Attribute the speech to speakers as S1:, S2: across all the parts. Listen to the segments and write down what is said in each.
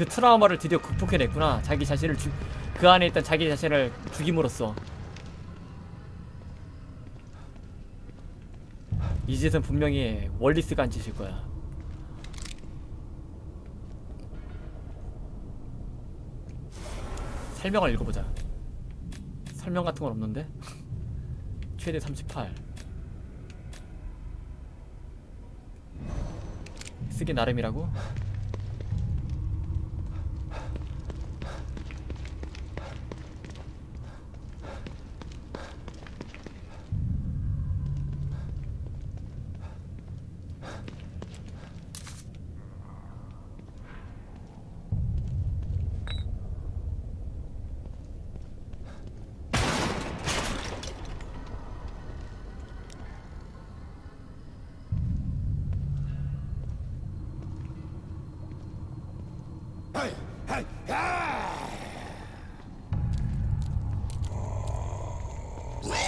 S1: 그 트라우마를 드디어 극복해냈구나. 자기 자신을 주, 그 안에 있던 자기 자신을 죽임으로써. 이 짓은 분명히 월리스가 한 짓일 거야. 설명을 읽어보자. 설명 같은 건 없는데? 최대 38 쓰기 나름이라고?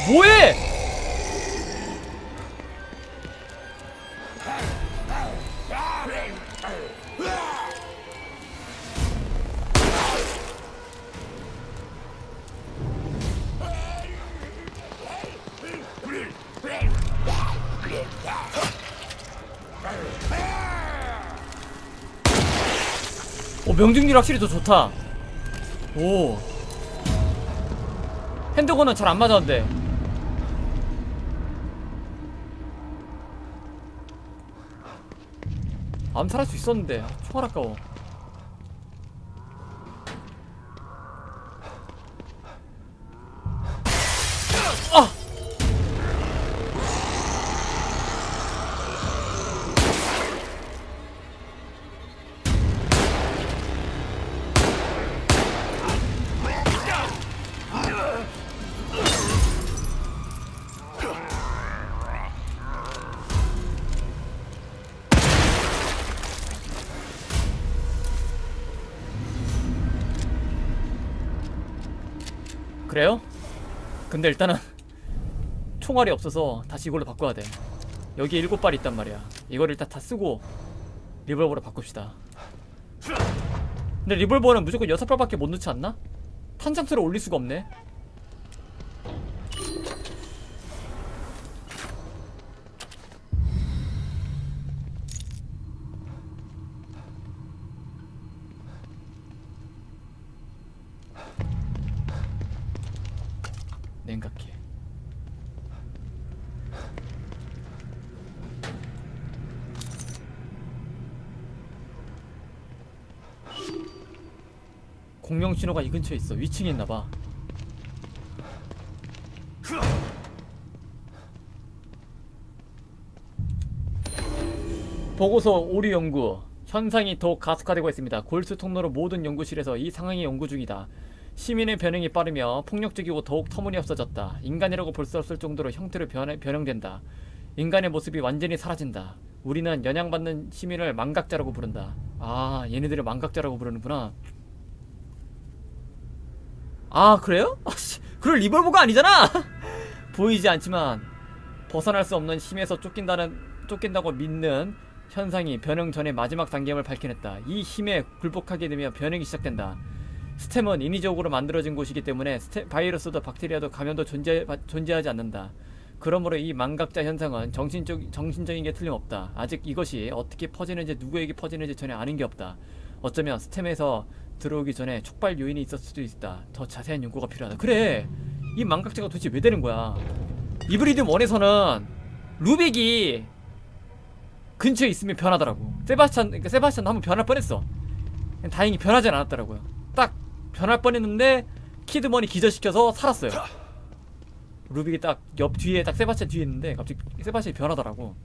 S1: 뭐해! 오 명중률 확실히 더 좋다. 오. 핸드건은 잘 안 맞았는데. 암살할 수 있었는데. 총알 아까워 그래요? 근데 일단은 총알이 없어서 다시 이걸로 바꿔야 돼 여기에 일곱 발 있단 말이야 이거를 일단 다 쓰고 리볼버로 바꿉시다 근데 리볼버는 무조건 여섯 발밖에 못 넣지 않나? 탄창수를 올릴 수가 없네 공룡 신호가 이 근처에 있어 위층에 있나 봐 보고서 오류 연구 현상이 더욱 가속화되고 있습니다. 골수 통로로 모든 연구실에서 이 상황이 연구 중이다. 시민의 변형이 빠르며 폭력적이고 더욱 터무니없어졌다. 인간이라고 볼 수 없을 정도로 형태로 변해, 변형된다. 인간의 모습이 완전히 사라진다. 우리는 영향받는 시민을 망각자라고 부른다. 아, 얘네들을 망각자라고 부르는구나. 아, 그래요? 아씨, 그럴 리볼버가 아니잖아! 보이지 않지만 벗어날 수 없는 힘에서 쫓긴다는 쫓긴다고 믿는 현상이 변형 전의 마지막 단계임을 밝혀냈다. 이 힘에 굴복하게 되면 변형이 시작된다. 스템은 인위적으로 만들어진 곳이기 때문에 스테, 바이러스도 박테리아도 감염도 존재, 존재하지 않는다. 그러므로 이 망각자 현상은 정신적, 정신적인 게 틀림없다. 아직 이것이 어떻게 퍼지는지 누구에게 퍼지는지 전혀 아는 게 없다. 어쩌면 스템에서 들어오기 전에 촉발 요인이 있었을 수도 있다. 더 자세한 연구가 필요하다. 그래! 이 망각자가 도대체 왜 되는 거야? 이브리드 1에서는 루빅이 근처에 있으면 변하더라고. 세바스찬, 그러니까 세바스찬도 한번 변할 뻔했어. 다행히 변하진 않았더라고요. 딱 변할 뻔했는데 키드머니 기절시켜서 살았어요. 루빅이 딱 옆 뒤에 딱 세바스찬 뒤에 있는데 갑자기 세바스찬이 변하더라고.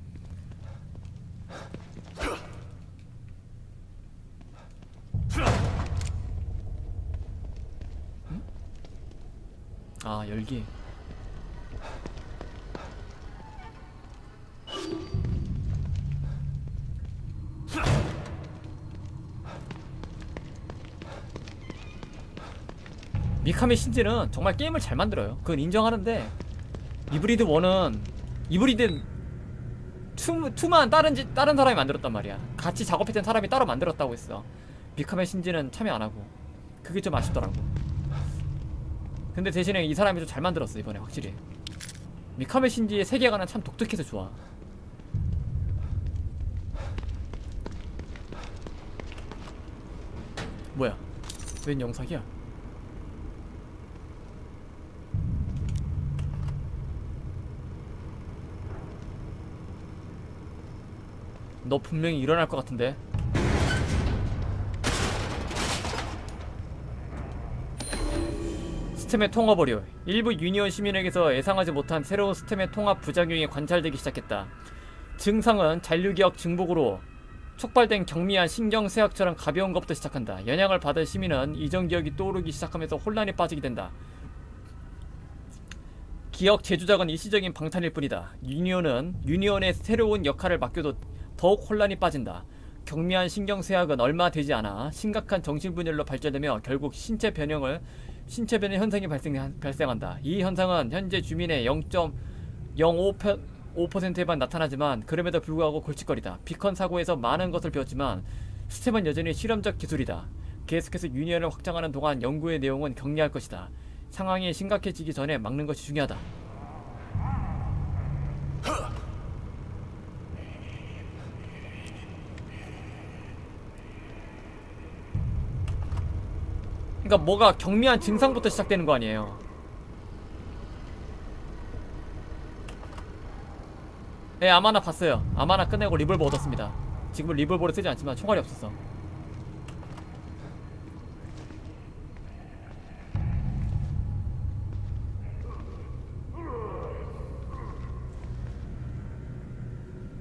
S1: 아 열기. 미카미 신지는 정말 게임을 잘 만들어요. 그건 인정하는데 이브리드 1은 이브리드 2, 2만 다른 지, 다른 사람이 만들었단 말이야. 같이 작업했던 사람이 따로 만들었다고 했어. 비카메 신지는 참여 안 하고 그게 좀 아쉽더라고. 근데 대신에 이 사람이 좀 잘 만들었어 이번에 확실히. 미카메 신지의 세계관은 참 독특해서 좋아. 뭐야? 웬 영상이야? 너 분명히 일어날 것 같은데. 스템의 통합 어려. 일부 유니온 시민에게서 예상하지 못한 새로운 스템의 통합 부작용이 관찰되기 시작했다. 증상은 잔류기억 증복으로 촉발된 경미한 신경쇠약처럼 가벼운 것부터 시작한다. 영향을 받은 시민은 이전 기억이 떠오르기 시작하면서 혼란에 빠지게 된다. 기억 재조작은 일시적인 방탄일 뿐이다. 유니온은 유니온의 새로운 역할을 맡겨도 더욱 혼란이 빠진다. 경미한 신경쇠약은 얼마 되지 않아 심각한 정신분열로 발전되며 결국 신체 변형을 신체 변형 현상이 발생, 발생 한다. 이 현상은 현재 주민의 0.05%에만 나타나지만 그럼에도 불구하고 골칫거리다. 비컨 사고에서 많은 것을 배웠지만 스텝은 여전히 실험적 기술이다. 계속해서 유니언을 확장하는 동안 연구의 내용은 격리할 것이다. 상황이 심각해지기 전에 막는 것이 중요하다. 그러니까 뭐가 경미한 증상부터 시작되는 거 아니에요. 네, 아마나 봤어요. 아마나 끝내고 리볼버 얻었습니다. 지금은 리볼버를 쓰지 않지만 총알이 없었어.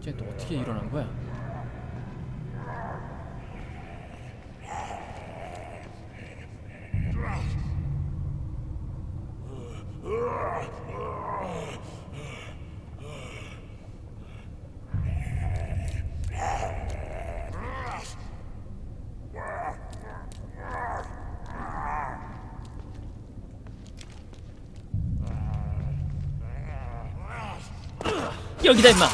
S1: 쟤또 어떻게 일어난 거야? 여기다 임마.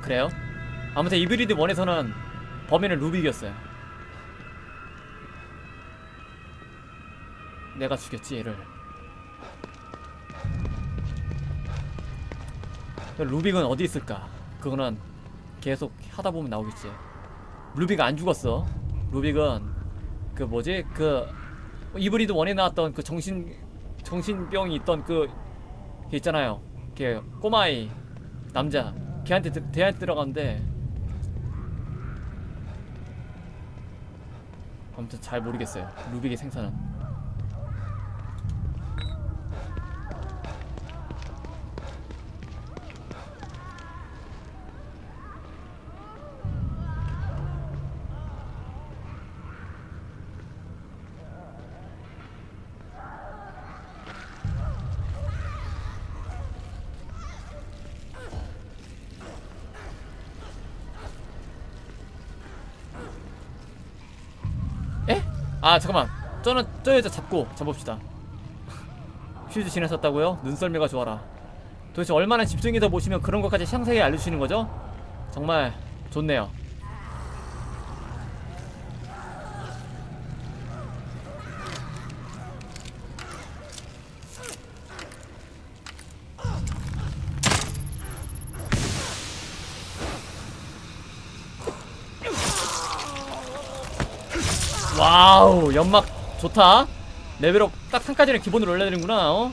S1: 그래요? 아무튼 이브리드 1에서는 범인은 루빅이었어요. 내가 죽였지 얘를. 루빅은 어디 있을까? 그거는 계속 하다보면 나오겠지 루빅 안 죽었어. 루빅은 그 뭐지 그 이브리드 원에 나왔던 그 정신 정신병이 있던 그, 그 있잖아요. 걔 꼬마이 남자 걔한테 대한테 들어갔는데 아무튼 잘 모르겠어요. 루빅의 생사는. 아 잠깐만 저는 저 여자 잡고 잡읍시다 퓨즈 지나셨다고요? 눈썰미가 좋아라 도대체 얼마나 집중해서 보시면 그런 것까지 상세히 알려주시는 거죠? 정말 좋네요 와우 연막 좋다 레벨업 딱 3까지는 기본으로 올려야 되는구나 어?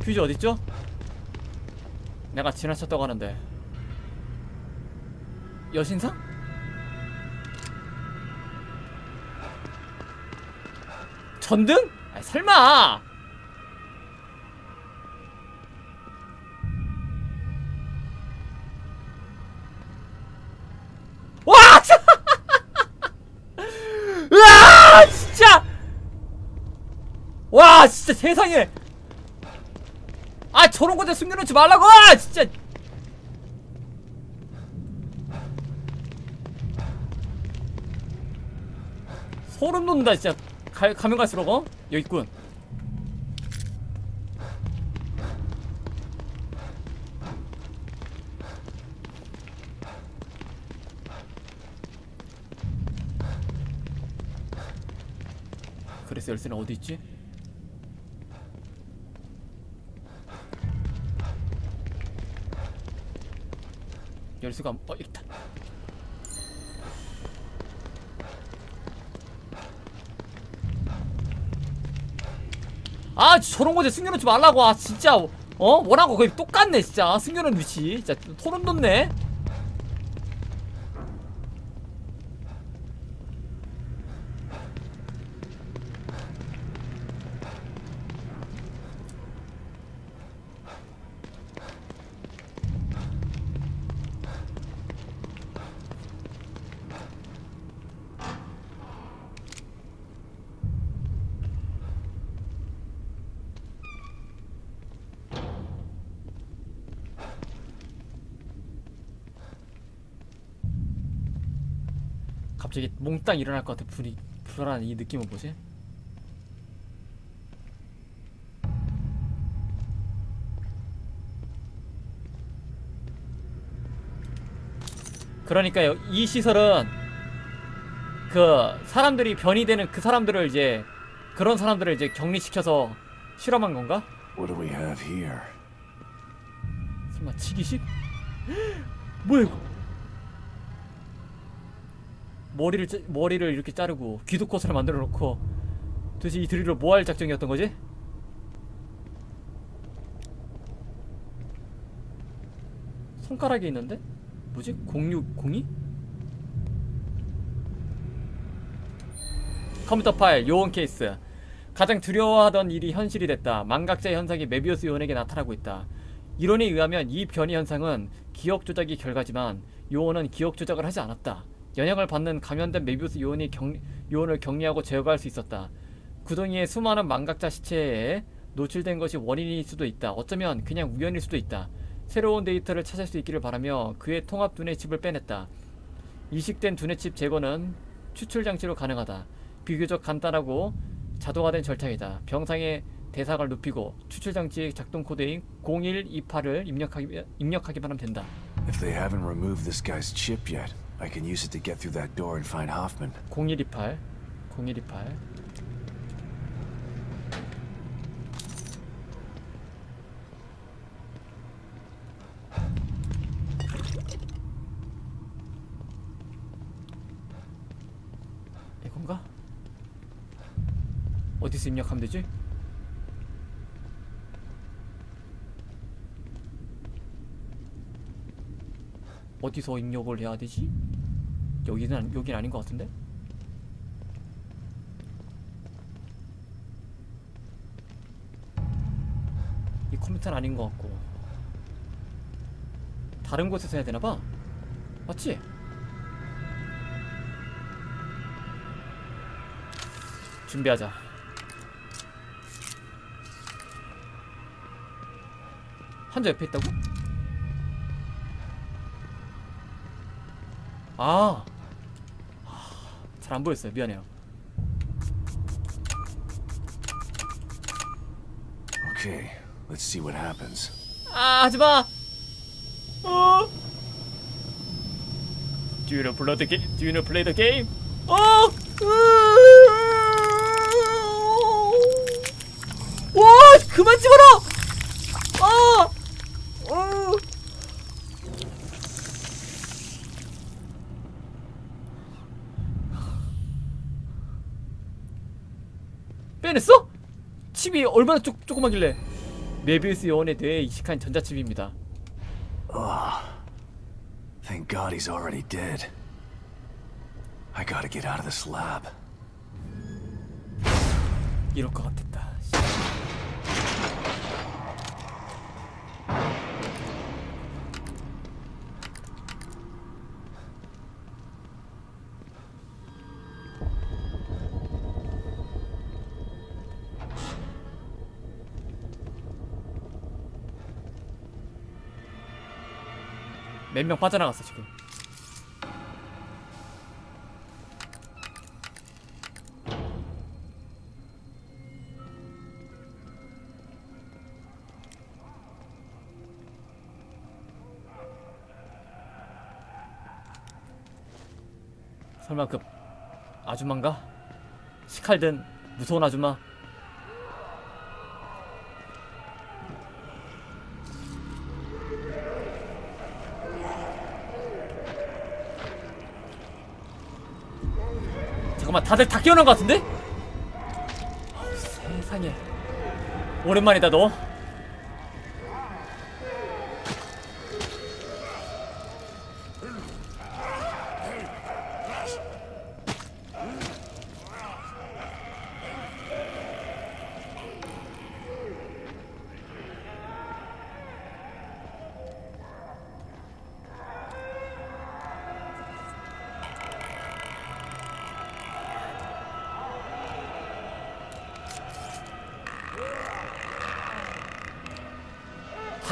S1: 퓨즈 어딨죠? 내가 지나쳤다고 하는데 여신상? 전등? 아 설마 와! 으아! 진짜! 와, 진짜 세상에! 저런 곳에 숨겨놓지 말라고 아, 진짜 소름 돋는다 진짜 가, 가면 갈수록 어? 여기 있군 그래서 열쇠는 어디 있지? 열쇠가 안- 어 있다. 아 저런 곳에 숨겨놓지 말라고. 아 진짜. 어? 원하고? 거의 똑같네 진짜. 숨겨놓은 위치. 진짜 소름 돋네 갑자기 몽땅 일어날 것 같아 불이 불안한 이 느낌은 뭐지? 그러니까 요- 이 시설은 그 사람들이 변이 되는 그 사람들을 이제 그런 사람들을 이제 격리시켜서 실험한 건가?
S2: What do we have here?
S1: 설마 치기식? 뭐야 이거? 머리를 짜, 머리를 이렇게 자르고 귀도 코스를 만들어 놓고 도대체 이 드릴로 뭐 할 작정이었던 거지? 손가락이 있는데? 뭐지? 0602? 컴퓨터 파일 요원 케이스 가장 두려워하던 일이 현실이 됐다. 망각자 현상이 메비우스 요원에게 나타나고 있다. 이론에 의하면 이 변이 현상은 기억 조작이 결과지만 요원은 기억 조작을 하지 않았다. 영향을 받는 감염된 메비우스 요원이 경, 요원을 격리하고 제거할 수 있었다. 구덩이에 수많은 망각자 시체에 노출된 것이 원인일 수도 있다. 어쩌면 그냥 우연일 수도 있다. 새로운 데이터를 찾을 수 있기를 바라며 그의 통합 두뇌 칩을 빼냈다. 이식된 두뇌 칩 제거는 추출 장치로 가능하다. 비교적 간단하고 자동화된 절차이다. 병상의 대상을 눕히고 추출 장치의 작동 코드인 0128을 입력하기, 입력하기만 하면 된다.
S2: If they I can use it to get through that door and find Hoffman.
S1: 0128 0128 이건가? 어디서 입력하면 되지? 어디서 입력을 해야 되지? 여기는 여긴 아닌 것 같은데? 이 컴퓨터는 아닌 것 같고 다른 곳에서 해야 되나봐 맞지? 준비하자 환자 옆에 있다고? 아, 잘 안 보였어요. 미안해요.
S2: Okay, let's see what happens.
S1: 아, 하지 마. 어. Do you know play the game? Do you know play the game? 어. 와, 그만 찍어라. 아. 어. 빼냈어? 칩이 얼마나 쪼, 조그마길래 메비우스 요원에 대해 이식한 전자칩입니다
S2: Thank God he's already dead. I gotta get out of this lab.
S1: 이럴 것 같았다 몇 명 빠져나갔어 지금 설마 그 아줌마인가? 시칼든 무서운 아줌마 잠깐만 다들 다 깨어난 것 같은데? 아우, 세상에 오랜만이다 너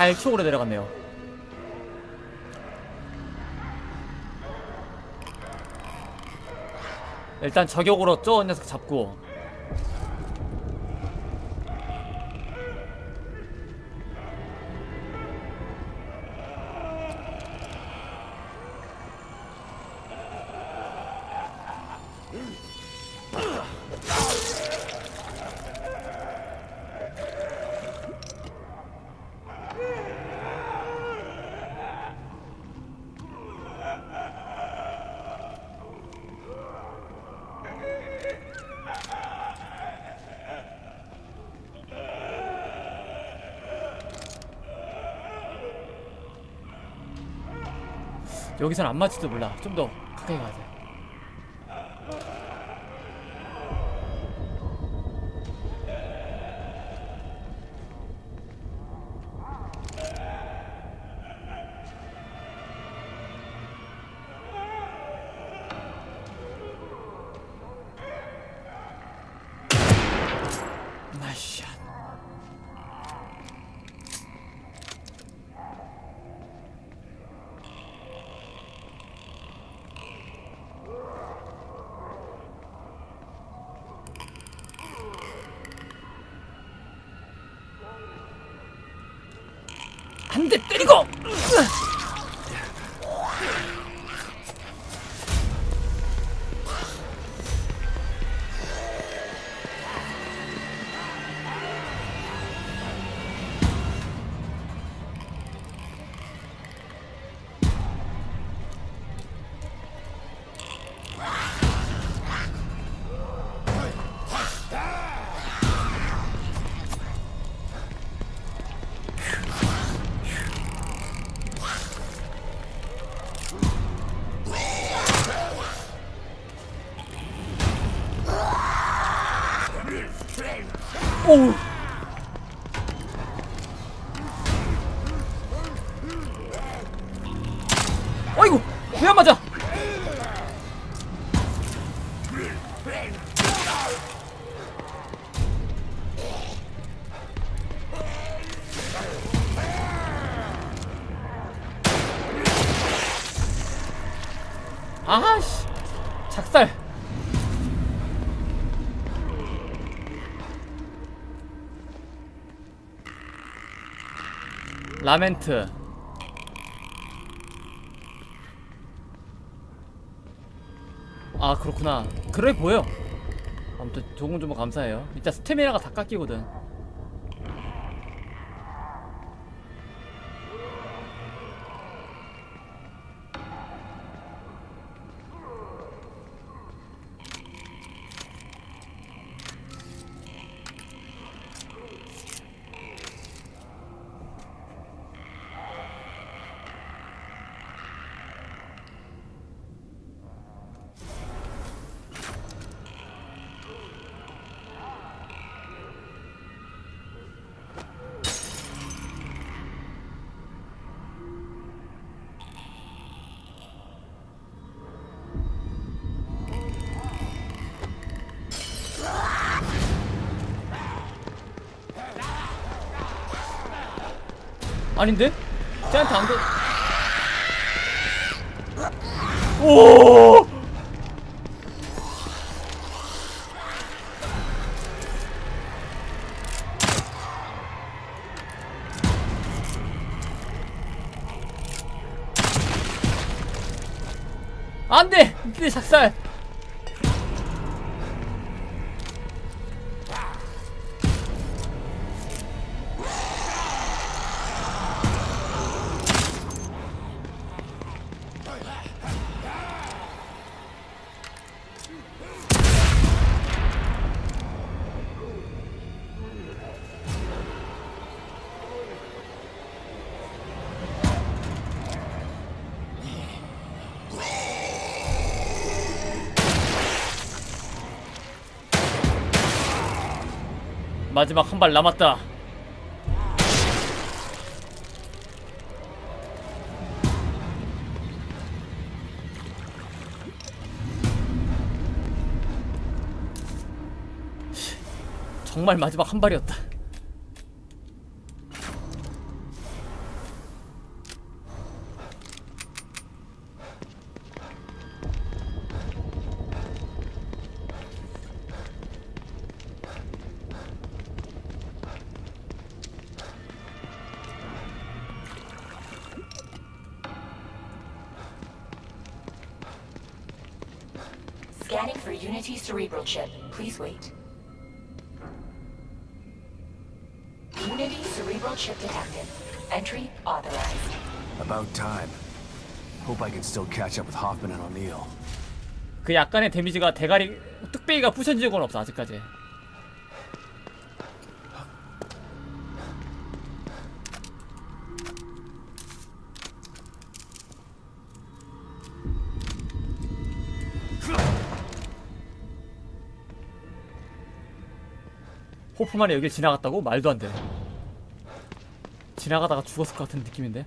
S1: 달 쪽으로 내려갔네요. 일단 저격으로 저 녀석 잡고 여기선 안 맞을지도 몰라. 좀 더 가까이 가야 돼. 나이스 샷 한대때 리 라멘트. 아 그렇구나. 그래 보여. 아무튼 조금 좀 감사해요. 이따 스태미나가 다 깎이거든 아닌데? 쟤한테 안 돼. 오! 안돼! 내 작살! 마지막 한 발 남았다. 정말 마지막 한 발이었다.
S3: Scanning for Unity cerebral chip. Please wait. Unity cerebral chip detected. Entry authorized.
S2: About time. Hope I can still catch up with Hoffman and O'Neill.
S1: 그 약간의 데미지가 대가리 뚝배기가 부셔진 적은 없어 아직까지. 호프만이 여길 지나갔다고? 말도 안 돼. 지나가다가 죽었을 것 같은 느낌인데.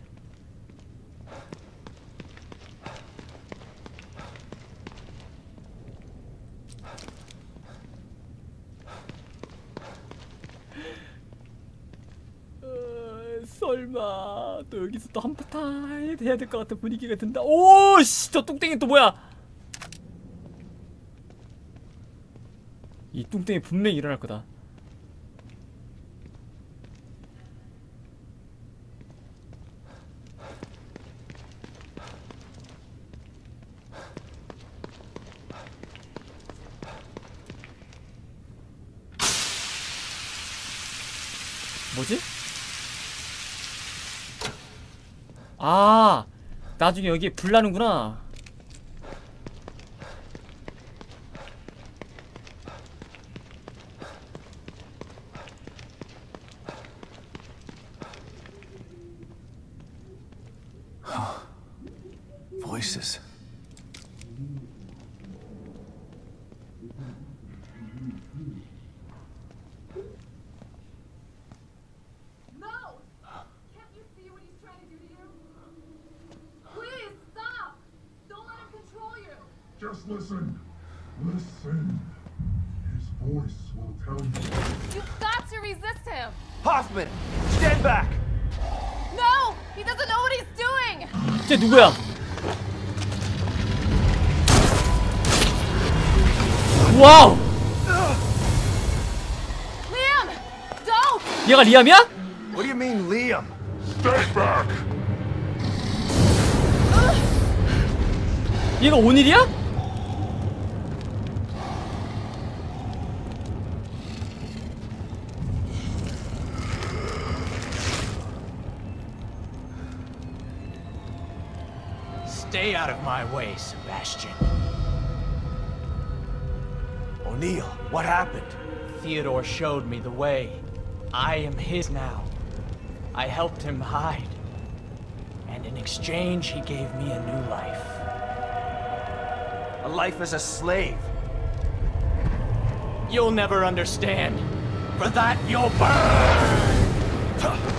S1: 어, 설마 또 여기서 또 한바탕 해야 될 것 같은 분위기가 든다. 오씨 저 뚱땡이 또 뭐야? 이 뚱땡이 분명히 일어날 거다. 뭐지? 아 나중에 여기 불 나는구나 와우
S4: Liam! Don't!
S1: 얘가 리암이야?
S2: What do you mean, Liam?
S5: Stay back!
S1: 얘가 오닐이야?
S6: Stay out of my way, Sebastian.
S2: O'Neill, what happened?
S6: Theodore showed me the way. I am his now. I helped him hide. And in exchange, he gave me a new life.
S2: A life as a slave.
S6: You'll never understand. For that, you'll burn!